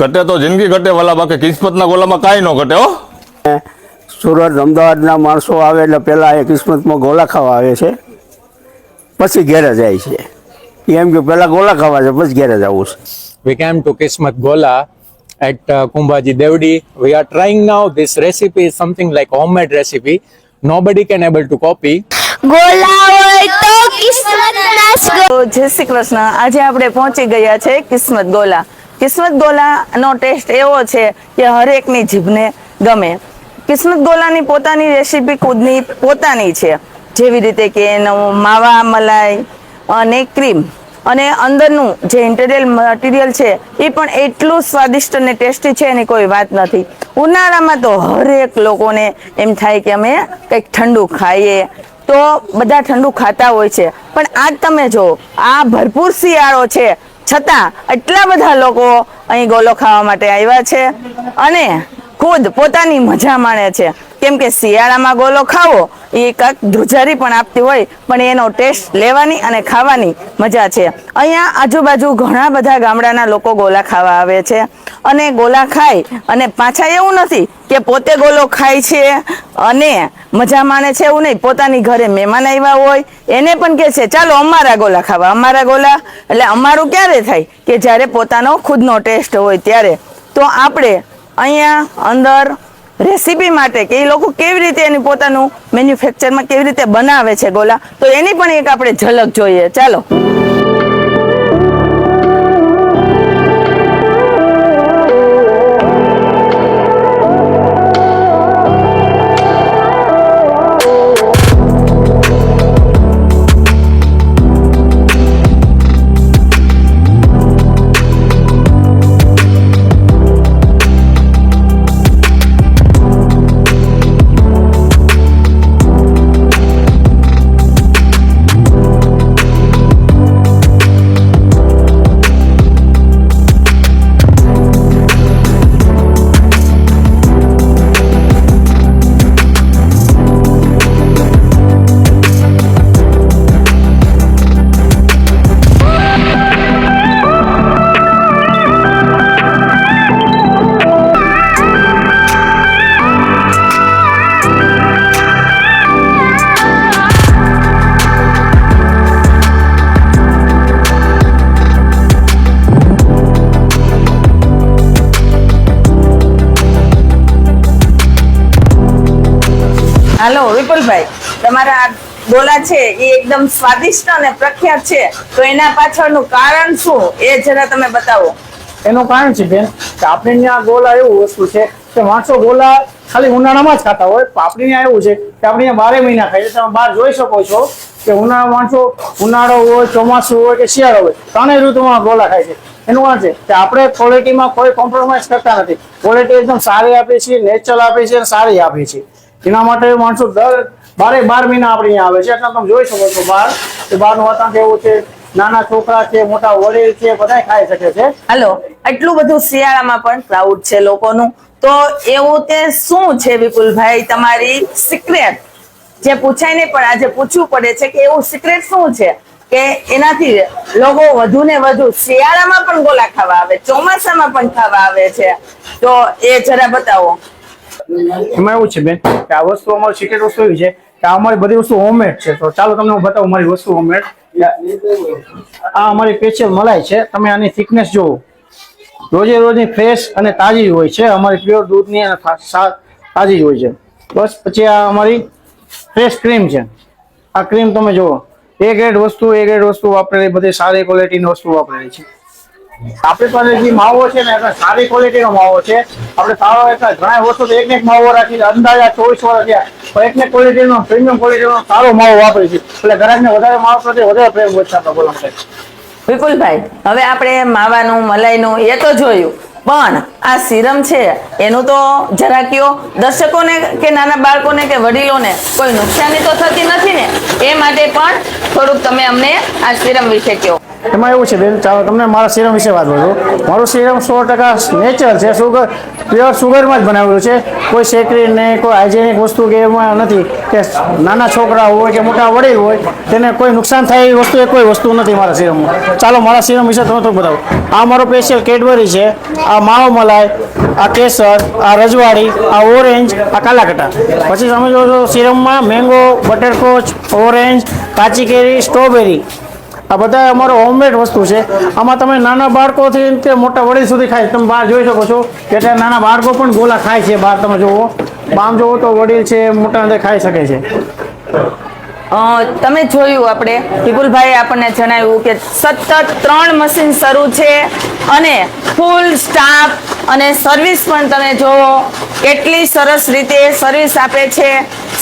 ઘટે તો જિંદગી ઘટે વાલા બાકી કિસ્મતના ગોલામાં કાંઈ ન ઘટે હો. સુરત અમદાવાદના માણસો આવે એટલે પહેલાં એ કિસ્મતમાં ગોલા ખાવા આવે છે પછી ઘેરે જાય છે. એમ કે પહેલાં ગોલા ખાવા છે પછી ઘેરે જવું છે. We came to Kismat Gola at Kumbhaji Devdi we are trying now this recipe is is homemade like nobody can able to copy to copy. Gola હોય તો જય શ્રી કૃષ્ણ. આજે આપણે પહોંચી ગયા છે કિસ્મત ગોલા. કિસ્મત ગોલાનો ટેસ્ટ એવો છે કે હરેકની જીભને ગમે. કિસ્મત ગોલાની પોતાની રેસીપી ખુદની પોતાની છે. જેવી રીતે કે એનો માવા, મલાઈ અને ક્રીમ અને અંદરનું જે ઇન્ટિરિયલ મટીરિયલ છે, એ પણ એટલું સ્વાદિષ્ટ અને ટેસ્ટી છે એની કોઈ વાત નથી. ઉનાળામાં તો હરેક લોકોને એમ થાય કે અમે કંઈક ઠંડુ ખાઈએ. તો બધા ઠંડુ ખાતા હોય છે. પણ આજ તમે જો આ ભરપૂર શિયાળો છે. છતાં એટલા બધા લોકો અહીં ગોલો ખાવા માટે આવ્યા છે અને ખુદ પોતાની મજા માણે છે. કેમ કે શિયાળામાં ગોલો ખાવો એ કાંઈક ધ્રુજારી પણ આપતી હોય, પણ એનો ટેસ્ટ લેવાની અને ખાવાની મજા છે. અહીંયા આજુબાજુ ઘણા બધા ગામડાના લોકો ગોલા ખાવા આવે છે અને ગોલા ખાય અને પાછા એવું નથી કે પોતે ગોલો ખાય છે અને મજા માણે છે એવું નહીં, પોતાની ઘરે મહેમાન આવ્યા હોય, એને પણ કહે છે, ચાલો અમારા ગોલા ખાવા. અમારા ગોલા, એટલે અમારું ક્યારે થાય કે જ્યારે પોતાનો ખુદનો ટેસ્ટ હોય ત્યારે. તો આપણે અહીંયા અંદર રેસીપી માટે કે એ લોકો કેવી રીતે એની પોતાનું મેન્યુફેક્ચરમાં કેવી રીતે બનાવે છે ગોલા, તો એની પણ એક આપણે ઝલક જોઈએ. ચાલો. હાલો, વિપુલભાઈ, તમારા આ છે એ એકદમ સ્વાદિષ્ટ અને પ્રખ્યાત છે. તો એના પાછળનું કારણ શું? એ જરા તમે બતાવો. એનું કારણ છે બેન, કે આપણે ત્યાં ગોલા એવું વસ્તુ છે કે માણસો ગોલા ખાલી ઉનાળામાં જ ખાતા હોય, પણ આપણે ત્યાં એવું છે કે આપણે ત્યાં બારે મહિના ખાઈએ, તમે બહાર જોઈ શકો છો કે ઉનાળા માણસો ઉનાળો હોય, ચોમાસું હોય કે શિયાળો હોય, ત્રણેય ઋતુમાં ગોલા ખાય છે. એનું કારણ છે કે આપણે ક્વોલિટીમાં કોઈ કોમ્પ્રોમાઇઝ કરતા નથી. ક્વોલિટી એકદમ સારી આપીએ છીએ નેચરલ આપીએ છીએ અને સારી આપીએ છીએ. એના માટે માણસો દર બારે બાર મહિના આપણે અહીંયા આવે છે. એટલે તમે જોઈ શકો છો બહાર કે બહારનું વાતાવરણ કેવું છે, નાના છોકરા છે, મોટા વડીલ છે બધા ખાઈ શકે છે. હાલો આટલું બધું શિયાળામાં પણ ક્રાઉડ છે લોકોનું. તો એવું તે શું છે વિપુલભાઈ, તમારી સિક્રેટ જે પૂછાય નહીં પણ આજે પૂછવું પડે છે કે એવું સિક્રેટ શું છે? કે એનાથી લોકો વધુ ને વધુ શિયાળામાં પણ ગોલા ખાવા આવે, ચોમાસામાં પણ ખાવા આવે છે. તો એ જરા બતાવો. એમાં એવું છે બેન, કે આ વસ્તુ અમારી સિક્રેટ વસ્તુ એવી છે કે અમારી બધી વસ્તુ હોમમેડ છે. તો ચાલો તમને હું બતાવું મારી વસ્તુ હોમમેડ આ અમારી સ્પેશિયલ મલાઈ છે. તમે આની થિકનેસ જોવો રોજે રોજની ફ્રેશ અને તાજી હોય છે. અમારી પ્યોર દૂધની અને તાજી હોય છે. બસ પછી આ અમારી ફ્રેશ ક્રીમ છે. આ ક્રીમ તમે જુઓ. એ ગ્રેડ વસ્તુ એ ગ્રેડ વસ્તુ વાપરેલી, બધી સારી ક્વોલિટીની વસ્તુ વાપરેલી છે. આપણી પાસે જે માવો છે ને એટલે સારી ક્વોલિટીનો માવો છે. આપણે સારો એટલે ઘણા વર્ષો તો એક એક માવો રાખી અંદાજા ચોવીસ વર્ષ થયા પણ એક ને ક્વોલિટીનો પ્રીમિયમ ક્વોલિટીનો સારો માવો વાપરી છે એટલે ગ્રાહકને વધારે માવો પ્રત્યે વધારે પ્રેમ છે આપણા બોલવા માટે વિપુલભાઈ, હવે આપણે માવાનું, મલાઈનું એ તો જોયું. પણ આ સિરમ છે, એનું તો જરા કયો, દર્શકોને કે નાના બાળકોને કે વડીલોને કોઈ નુકસાની તો થતી નથી ને? એ માટે પણ થોડુંક તમે અમને આ સિરમ વિશે કહો. એમાં એવું છે, બેન, ચાલો, તમને મારા સિરમ વિશે વાત કરું. મારું સિરમ સો ટકા નેચર છે સુગર પ્યોર સુગરમાં જ બનાવેલું છે. કોઈ સેકરી નહીં કોઈ હાઇજેનિક વસ્તુ કે એમાં નથી કે નાના છોકરા હોય કે મોટા વડીલ હોય, તેને કોઈ નુકસાન થાય એવી વસ્તુ એ કોઈ વસ્તુ નથી મારા સિરમમાં ચાલો, મારા સિરમ વિશે તમે તો બતાવો. આ મારો સ્પેશિયલ કેડબરી છે, આ માવો મલાઈ, આ કેસર, આ રજવાડી, આ ઓરેન્જ આ કાલાકટા. પછી તમે જો છો સિરમમાં મેંગો બટરકોચ ઓરેન્જ કાચી કેરી સ્ટ્રોબેરી આ બધા અમારો હોમમેડ વસ્તુ છે. આમાં તમે નાના બાળકોથી તે મોટા વડીલ સુધી ખાય તમે બહાર જોઈ શકો છો ત્યાં નાના બાળકો પણ ગોલા ખાય છે બહાર તમે જુઓ. બામ જુઓ તો વડીલ છે, મોટા અંદર ખાઈ શકે છે. તમે જોયું આપણે. વિપુલભાઈ આપણને જણાવ્યું કે સતત ત્રણ મશીન શરૂ છે અને ફૂલ સ્ટાફ અને સર્વિસ પણ તમે જોવો, કેટલી સરસ રીતે સર્વિસ આપે છે.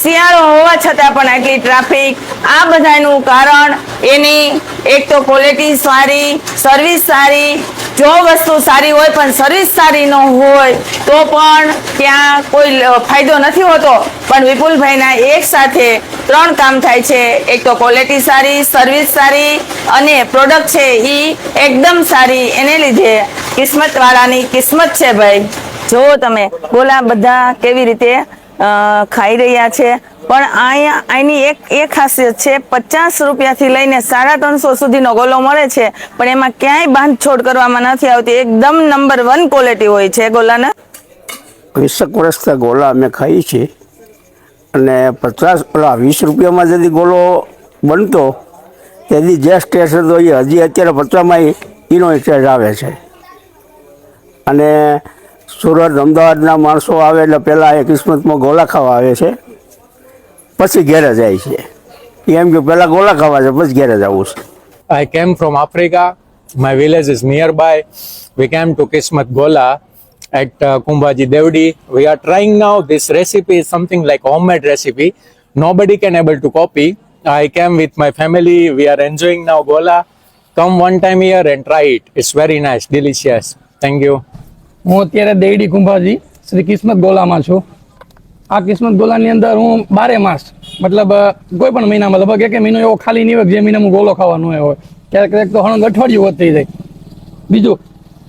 શિયાળો હોવા છતાં પણ આટલી ટ્રાફિક આ બધાનું કારણ એની એક તો ક્વોલિટી સારી સર્વિસ સારી, જો વસ્તુ સારી હોય પણ સર્વિસ સારી ન હોય તો પણ ત્યાં કોઈ ફાયદો નથી હોતો. પણ વિપુલભાઈના એક સાથે ત્રણ કામ થાય છે. એક તો ક્વોલિટી સારી સર્વિસ સારી અને પ્રોડક્ટ છે એ એકદમ સારી. એને લીધે કિસ્મત વાળાની કિસ્મત છે ભાઈ. જુઓ તમે, ગોલા બધા કેવી રીતે ખાઈ રહ્યા છે. પણ અહીંયા અહીંની એક, એ ખાસિયત છે, પચાસ રૂપિયાથી લઈને સાડા ત્રણસો સુધીનો ગોલો મળે છે, પણ એમાં ક્યાંય બાંધછોડ કરવામાં નથી આવતી. એકદમ નંબર વન ક્વોલિટી હોય છે ગોલાના. વીસેક વર્ષથી ગોલા અમે ખાઈએ છીએ. અને પચાસ પેલા વીસ રૂપિયામાં જેથી ગોલો બનતો, તેથી જે સ્ટેજ હતો એ હજી અત્યારે પચાસમાં એનો સ્ટેજ આવે છે. અને સુરત, અમદાવાદના માણસો આવે એટલે પહેલાં એ કિસ્મતમાં ગોલા ખાવા આવે છે, પછી ઘેરે જાય છે. એમ કે પહેલાં ગોલા ખાવા છે, પછી ઘેરે જવું છે. I came from Africa my village is near by we came to Kismat Gola. At uh, Kumbhaji Devdi. We are trying now. This recipe is something like homemade recipe. Nobody can able to copy. I came with my family. We are enjoying now Gola. Come one time here and try it. It's very nice, delicious. Thank you. હું અત્યારે દેડી કુંભાજી શ્રી કિસ્મત ગોલામાં છું આ કિસ્મત ગોલાની અંદર હું બારે માસ મતલબ કોઈ પણ મહિનામાં લગભગ એક મહિનો એવો ખાલી નહીં હોય જે મહિનામાં ગોલો ખાવાનો હોય ક્યારેક ક્યારેક તો હણંગ અઠવાડિયું વધ થઈ જાય બીજું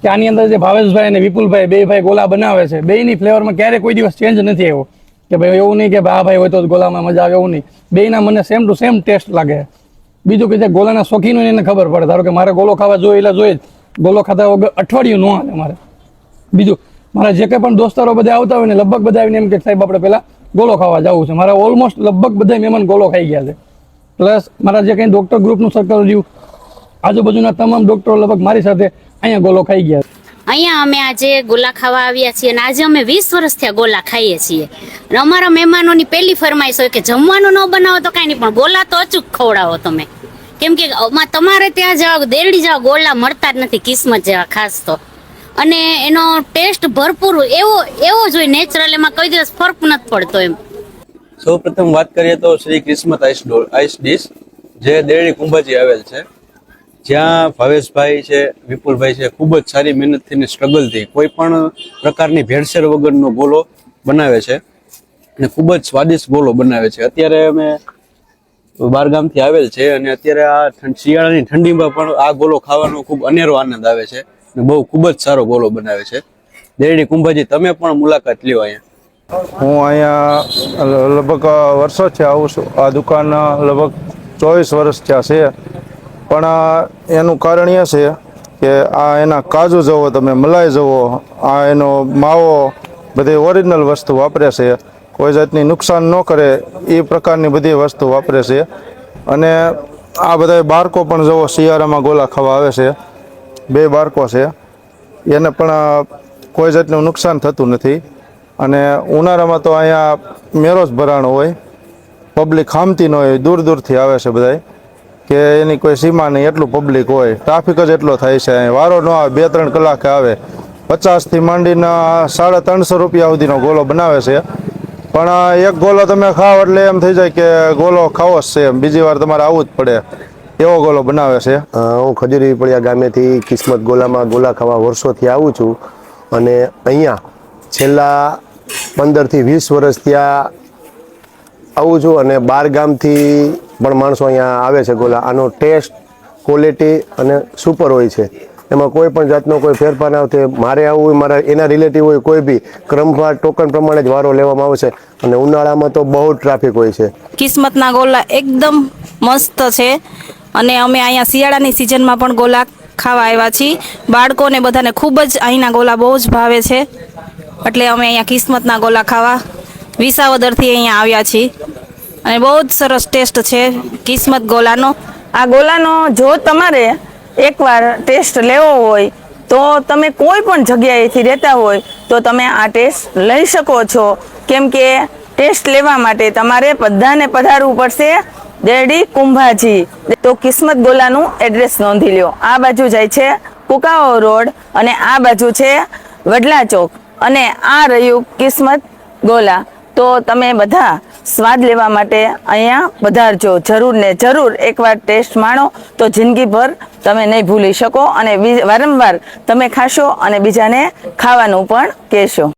કે આની અંદર જે ભાવેશભાઈ અને વિપુલભાઈ બે ભાઈ ગોલા બનાવે છે, બેયની ફ્લેવરમાં ક્યારેય કોઈ દિવસ ચેન્જ નથી આવ્યો. કે ભાઈ એવું નહીં કે આ ભાઈ હોય તો ગોલામાં મજા આવે એવું નહીં. બેયના મને સેમ ટુ સેમ ટેસ્ટ લાગે. બીજું કે જે ગોલાના શોખીન હોય એને ખબર પડે. ધારો કે મારે ગોલો ખાવા જોઈએ એટલે જોઈએ જ. ગોલો ખાતા વગર અઠવાડિયું ન હાલે મારે. બીજું, મારા જે કંઈ પણ દોસ્તારો બધા આવતા હોય ને લગભગ બધા આવીને એમ કે સાહેબ આપણે પહેલાં ગોલો ખાવા જવું છે. મારા ઓલમોસ્ટ લગભગ બધા મહેમાન ગોલો ખાઈ ગયા છે. પ્લસ મારા જે કંઈ ડૉક્ટર ગ્રુપનું સર્કલ રહ્યું, આજુબાજુના તમામ ડૉક્ટરો લગભગ મારી સાથે અહીંયા ગોલો ખાઈ ગયા. અહીંયા અમે આજે ગોલા ખાવા આવ્યા છીએ અને આજે અમે વીસ વર્ષથી આ ગોલા ખાઈએ છીએ. અને અમારા મહેમાનોની પહેલી ફરમાઈશ હોય કે જમવાનું ન બનાવો તો કાંઈ નહીં પણ ગોલા તો અચૂક ખવડાવો તમે. કેમ કે તમારે ત્યાં જાઓ દેરડી જાઓ ગોલા મળતા જ નથી કિસ્મત જેવા ખાસ તો. અને એનો ટેસ્ટ ભરપૂર એવો એવો જ હોય નેચરલ એમાં કોઈ દિવસ ફરક નથી પડતો એમ. સૌ પ્રથમ વાત કરીએ તો શ્રી કિસ્મત આઈસ ડોલ આઈસ ડીશ જે દેરડી કુંભાજી આવેલ છે. જ્યાં ભાવેશભાઈ છે, વિપુલભાઈ છે, ખૂબ જ સારી મહેનતથી ને સ્ટ્રગલથી કોઈ પણ પ્રકારની ભેળસેળ વગરનો ગોલો બનાવે છે અને ખૂબ જ સ્વાદિષ્ટ ગોલો બનાવે છે. અત્યારે અમે બારગામથી આવેલ છે અને અત્યારે આ શિયાળાની ઠંડીમાં પણ આ ગોલો ખાવાનો ખૂબ અનેરો આનંદ આવે છે અને બહુ ખૂબ જ સારો ગોલો બનાવે છે. દેરડી કુંભાજી, તમે પણ મુલાકાત લ્યો અહીંયા. હું અહીંયા લગભગ વર્ષો છે આવું છું. આ દુકાન લગભગ ચોવીસ વર્ષ થયા છે. પણ એનું કારણ એ છે કે આ એના કાજુ જુઓ તમે, મલાઈ જુઓ આ એનો માવો, બધી ઓરિજિનલ વસ્તુ વાપરે છે. કોઈ જાતની નુકસાન ન કરે, એ પ્રકારની બધી વસ્તુ વાપરે છે. અને આ બધા બાળકો પણ જવો શિયાળામાં ગોલા ખાવા આવે છે. બે બાળકો છે. એને પણ કોઈ જાતનું નુકસાન થતું નથી. અને ઉનાળામાં તો અહીંયા મેરો જ ભરાણો હોય. પબ્લિક ખામતી ન હોય દૂર દૂરથી આવે છે બધાય. કે એની કોઈ સીમા નહીં, એટલું પબ્લિક હોય. ટ્રાફિક જ એટલો થાય છે વારો ન આવે, બે ત્રણ કલાકે આવે. પચાસથી માંડીને સાડા ત્રણસો રૂપિયા સુધીનો ગોલો બનાવે છે. પણ એક ગોલો તમે ખાઓ એટલે એમ થઈ જાય કે ગોલો ખાવો જ છે બીજી વાર તમારે આવવું જ પડે. એવો ગોલો બનાવે છે. હું ખજૂરી પડ્યા ગામેથી કિસ્મત ગોલામાં ગોલા ખાવા વર્ષોથી આવું છું. અને અહીંયા છેલ્લા પંદરથી વીસ વર્ષ ત્યાં આવું છું અને બાર ગામથી પણ માણસો અહીંયા આવે છે ગોલા. આનો ટેસ્ટ ક્વોલિટી અને સુપર હોય છે. એમાં કોઈ પણ જાતનો કોઈ ફેરફાર ના થાય. મારે આવું હોય, મારા એના રિલેટિવ હોય, કોઈ બી, ક્રમવાર ટોકન પ્રમાણે જ વારો લેવામાં આવશે. અને ઉનાળામાં તો બહુ ટ્રાફિક હોય છે. કિસ્મતના ગોલા એકદમ મસ્ત છે. અને અમે અહીંયા શિયાળાની સિઝનમાં પણ ગોલા ખાવા આવ્યા છીએ. બાળકોને બધાને ખૂબ જ અહીંના ગોલા બહુ જ ભાવે છે. એટલે અમે અહીંયા કિસ્મતના ગોલા ખાવા વિસાવદરથી અહીંયા આવ્યા છીએ. અને બહુ જ સરસ ટેસ્ટ છે કિસ્મત ગોલાનો. આ ગોલાનો જો તમારે એકવાર ટેસ્ટ લેવો હોય, તો તમે કોઈ પણ જગ્યાએથી રહેતા હોય, તો તમે આ ટેસ્ટ લઈ શકો છો. કેમ કે ટેસ્ટ લેવા માટે તમારે બધાને પધારવું પડશે. દેરડી કુંભાજી. તો કિસ્મત ગોલાનું એડ્રેસ નોંધી લ્યો. આ બાજુ જાય છે કુકાઓ રોડ અને આ બાજુ છે વડલા ચોક. અને આ રહ્યું કિસ્મત ગોલા. તો તમે બધા સ્વાદ લેવા માટે અહીંયા પધારજો જરૂર ને જરૂર એકવાર ટેસ્ટ માણો, તો જિંદગીભર તમે નહીં ભૂલી શકો અને વારંવાર તમે ખાશો અને બીજાને ખાવાનું પણ કહેશો.